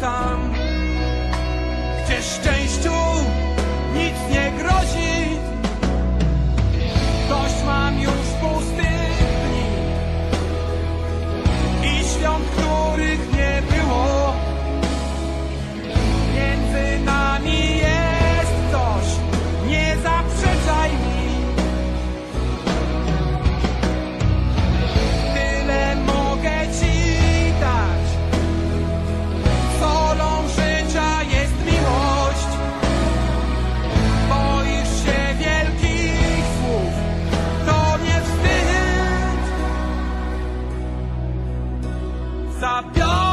Zabiorę cię właśnie tam, gdzie szczęście Stop.